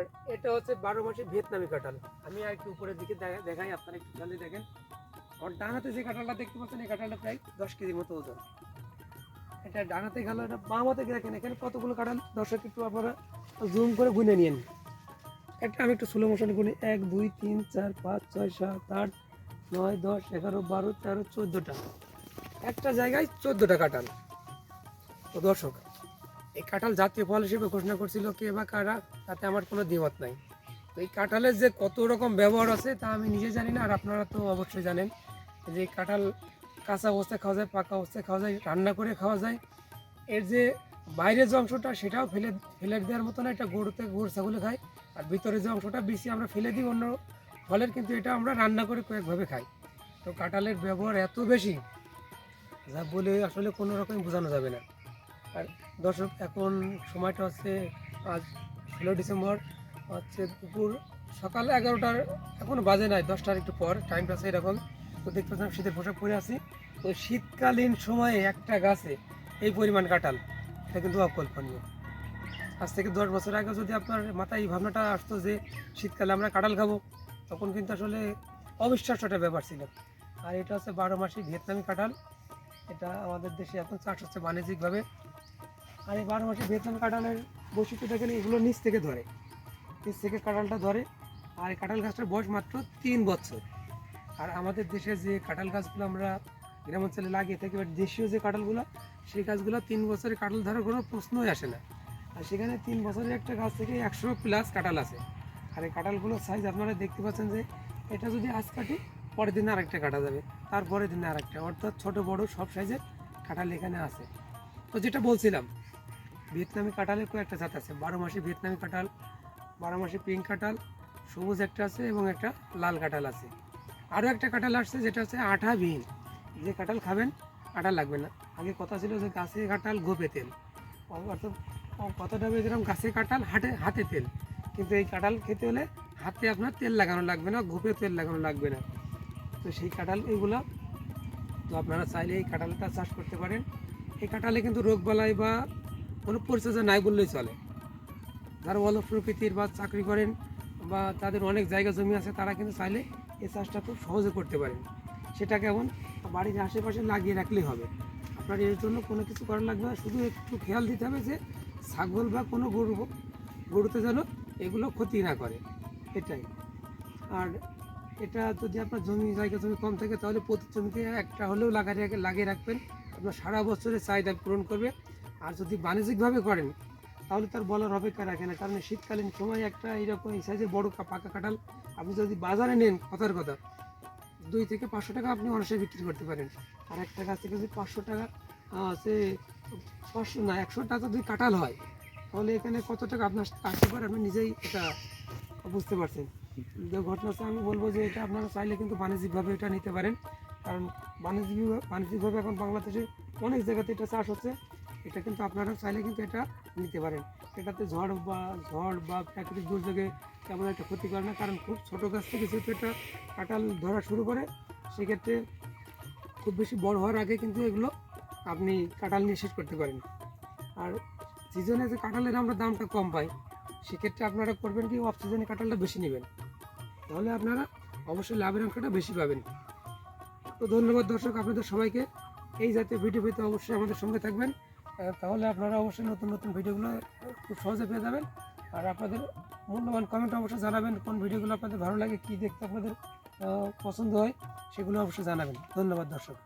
আর এটা হচ্ছে বারো মাসে ভিয়েতনামি কাঁঠাল। আমি আর একটু উপরের দিকে দেখাই, আপনারা একটু খেয়ালে দেখেন। আর ডানাতে যে কাঁঠালটা দেখতে পাচ্ছেন, এই কাঁঠালটা প্রায় দশ কেজির মতো ওজন। এটা ডানাতে গেল এটা বামাতে দেখেন, এখানে কতগুলো কাঁঠাল? দর্শক, একটু আপনারা জুম করে গুনে নিন একটা আমি একটু স্লো মোশনে গুনি। এক, দুই, তিন, চার, পাঁচ, ছয়, সাত, আট, নয়, দশ, এগারো, বারো, তেরো, চোদ্দোটা। একটা জায়গায় চোদ্দোটা কাঁঠাল। তো দর্শক এই কাঁঠাল জাতীয় ফল হিসেবে ঘোষণা করছিল কে বা কারা, তাতে আমার কোনো দ্বিমত নাই। তো এই কাঁঠালের যে কত রকম ব্যবহার আছে তা আমি নিজে জানি না, আর আপনারা তো অবশ্যই জানেন যে কাঁঠাল কাঁচা অবস্থায় খাওয়া যায়, পাকা অবস্থায় খাওয়া যায়, রান্না করে খাওয়া যায়। এর যে বাইরের যে অংশটা সেটাও ফেলে ফেলে দেওয়ার মতো না এটা গরুতে গরু ছাগলে খায়, আর ভিতরে যে অংশটা বেশি আমরা ফেলে দিই অন্য ফলের, কিন্তু এটা আমরা রান্না করে কয়েকভাবে খাই। তো কাঁঠালের ব্যবহার এত বেশি, যা বলে আসলে কোনো রকম বোঝানো যাবে না। আর দর্শক, এখন সময়টা হচ্ছে আজ ষোলো ডিসেম্বর, হচ্ছে দুপুর সকাল এগারোটার, এখনও বাজে নাই, দশটার একটু পর টাইমটা আছে এরকম। তো দেখতে পাচ্ছেন শীতের পোশাক পরে আছি। তো শীতকালীন সময়ে একটা গাছে এই পরিমাণ কাঁঠাল, এটা কিন্তু অকল্পনীয়। আজ থেকে দশ বছর আগে যদি আপনার মাথায় এই ভাবনাটা আসতো যে শীতকালে আমরা কাঁঠাল খাব, তখন কিন্তু আসলে অবিশ্বাস্য একটা ব্যাপার ছিল। আর এটা হচ্ছে বারো মাসি ভিয়েতনামি কাঁঠাল, এটা আমাদের দেশে এখন চাষ হচ্ছে বাণিজ্যিকভাবে। আর এই বারো মাসে ভিয়েতনাম কাঁঠালের বৈশিষ্ট্য দেখেন, এগুলো নিচ থেকে ধরে। নিচ থেকে কাঁঠালটা ধরে। আর এই কাঁঠাল গাছটার বয়স মাত্র তিন বছর। আর আমাদের দেশে যে কাঁঠাল গাছগুলো আমরা গ্রাম অঞ্চলে লাগিয়ে থাকি, বা দেশীয় যে কাঁঠালগুলো, সেই গাছগুলো তিন বছরে কাঁঠাল ধরার কোনো প্রশ্নই আসে না। আর সেখানে তিন বছরের একটা গাছ থেকে একশো প্লাস কাঁঠাল আছে। আর এই কাঁঠালগুলোর সাইজ আপনারা দেখতে পাচ্ছেন যে, এটা যদি আজ কাটি, পরের দিনে আরেকটা কাটা যাবে। তারপরের দিনে আরেকটা। অর্থাৎ ছোট, বড় সব সাইজের কাঁঠাল এখানে আছে। তো যেটা বলছিলাম ভিয়েতনামি কাঁঠালের কয়েকটা জাত আছে। বারো মাসে ভিয়েতনামি কাঁঠাল, বারো মাসে পিঙ্ক কাঁঠাল, সবুজ একটা আছে এবং একটা লাল কাঁঠাল আছে। আরও একটা কাঁঠাল আসছে যেটা হচ্ছে আঠাবিহীন যে কাঁঠাল খাবেন, আঠা লাগবে না। আগে কথা ছিল যে গাছে কাঁঠাল গোপে তেল। অর্থাৎ কথাটা যেরকম গাছে কাঁঠাল, হাটে হাতে তেল। কিন্তু এই কাঁঠাল খেতে হলে হাতে আপনার তেল লাগানো লাগবে না, গোপে তেল লাগানো লাগবে না। তো সেই কাঁঠাল এইগুলা তো আপনারা চাইলে এই কাঁঠালটা চাষ করতে পারেন। এই কাঁঠালে কিন্তু রোগ বালাই বা কোনো পরিচর্যা নাই বললেই চলে। যারা অলপ প্রকৃতির বা চাকরি করেন বা তাদের অনেক জায়গা জমি আছে, তারা কিন্তু চাইলে এই চাষটা খুব সহজে করতে পারেন। সেটা কেমন বাড়ির আশেপাশে লাগিয়ে রাখলেই হবে। আপনার এর জন্য কোনো কিছু করা লাগবে না, শুধু একটু খেয়াল দিতে হবে যে ছাগল বা কোনো গরু গরুতে যেন এগুলো ক্ষতি না করে। এটাই। আর এটা যদি আপনার জমি, জায়গা জমি কম থাকে, তাহলে প্রতি জমিতে একটা হলেও লাগিয়ে লাগিয়ে রাখবেন। আপনার সারা বছরের চাহিদা পূরণ করবে। আর যদি বাণিজ্যিকভাবে করেন, তাহলে তার বলার অপেক্ষা রাখে না, কারণ শীতকালীন সময় একটা এইরকম এই সাইজের বড় পাকা কাঁঠাল আপনি যদি বাজারে নেন, কথার কথা, দুই থেকে পাঁচশো টাকা আপনি অনাসে বিক্রি করতে পারেন। আর একটা গাছ থেকে যদি পাঁচশো টাকা সে পাঁচশো না, একশো টাকা যদি কাঁঠাল হয়, তাহলে এখানে কত টাকা আপনার আসতে পারে? আপনি নিজেই এটা বুঝতে পারছেন। যে ঘটনা আমি বলব যে এটা আপনারা চাইলে কিন্তু বাণিজ্যিকভাবে এটা নিতে পারেন। কারণ বাণিজ্যিক বাণিজ্যিকভাবে এখন বাংলাদেশে অনেক জায়গাতে এটা চাষ হচ্ছে। এটা কিন্তু আপনারা চাইলে কিন্তু এটা নিতে পারেন। এটাতে ঝড় বা ঝড় বা প্রাকৃতিক দুর্যোগে তেমন একটা ক্ষতি করে না, কারণ খুব ছোটো গাছ থেকে যেহেতু এটা কাঁঠাল ধরা শুরু করে, সেক্ষেত্রে খুব বেশি বড় হওয়ার আগে কিন্তু এগুলো আপনি কাঁঠাল নিয়ে শেষ করতে পারেন। আর সিজনে যে কাঁঠালের আমরা দামটা কম পাই, সেক্ষেত্রে আপনারা করবেন কি অফ সিজনে কাঁঠালটা বেশি নেবেন। তাহলে আপনারা অবশ্যই লাভের অংশটা বেশি পাবেন। তো ধন্যবাদ দর্শক, আপনাদের সবাইকে। এই জাতীয় ভিডিও পেতে অবশ্যই আমাদের সঙ্গে থাকবেন। তাহলে আপনারা অবশ্যই নতুন নতুন ভিডিওগুলো খুব সহজে পেয়ে যাবেন। আর আপনাদের মূল্যবান কমেন্ট অবশ্যই জানাবেন, কোন ভিডিওগুলো আপনাদের ভালো লাগে, কী দেখতে আপনাদের পছন্দ হয়, সেগুলো অবশ্যই জানাবেন। ধন্যবাদ, দর্শক।